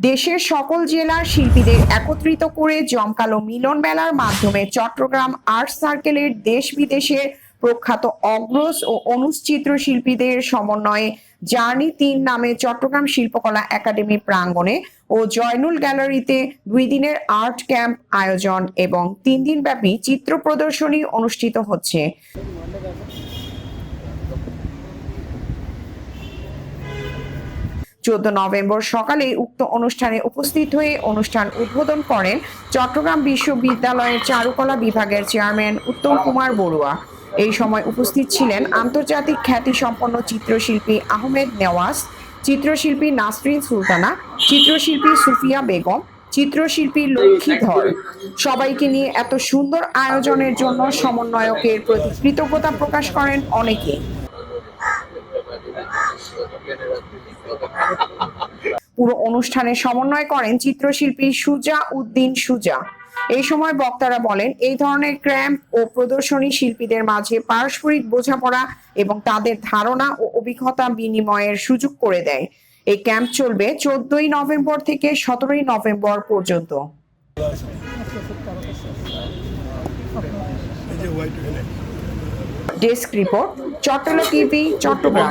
দেশের সকল জেলার শিল্পীদের একত্রিত করে জমকালো মিলন মেলার মাধ্যমে চট্টগ্রাম আর্ট সার্কেলের দেশ বিদেশের প্রখ্যাত অগ্রজ ও অনুচিত্র শিল্পীদের সমন্বয়ে জার্নি তিন নামে চট্টগ্রাম শিল্পকলা একাডেমি প্রাঙ্গণে ও জয়নুল গ্যালারিতে দুই দিনের আর্ট ক্যাম্প আয়োজন এবং তিন দিনব্যাপী চিত্র প্রদর্শনী অনুষ্ঠিত হচ্ছে। চোদ্দ নভেম্বর সকালে উক্ত অনুষ্ঠানে উপস্থিত হয়ে অনুষ্ঠান উদ্বোধন করেন চট্টগ্রাম বিশ্ববিদ্যালয়ের চারুকলা বিভাগের চেয়ারম্যান উত্তম কুমার বড়ুয়া। এই সময় উপস্থিত ছিলেন আন্তর্জাতিক খ্যাতিসম্পন্ন চিত্রশিল্পী আহমেদ নেওয়াজ, চিত্রশিল্পী নাসরিন সুলতানা, চিত্রশিল্পী সুফিয়া বেগম, চিত্রশিল্পী লক্ষ্মীধর সবাইকে নিয়ে এত সুন্দর আয়োজনের জন্য সমন্বয়কের প্রতি কৃতজ্ঞতা প্রকাশ করেন অনেকেই পুরো অনুষ্ঠানে সমন্বয় করেন চিত্রশিল্পী সুজা উদ্দিন সুজা। এই সময় বক্তারা বলেন, এই ধরনের ক্র্যাম্প ও প্রদর্শনী শিল্পীদের মাঝে পারস্পরিক বোঝাপড়া এবং তাদের ধারণা ও অভিজ্ঞতা বিনিময়ের সুযোগ করে দেয়। এই ক্যাম্প চলবে চোদ্দই নভেম্বর থেকে সতেরোই নভেম্বর পর্যন্ত। Desk report Chattala TV Chittagong.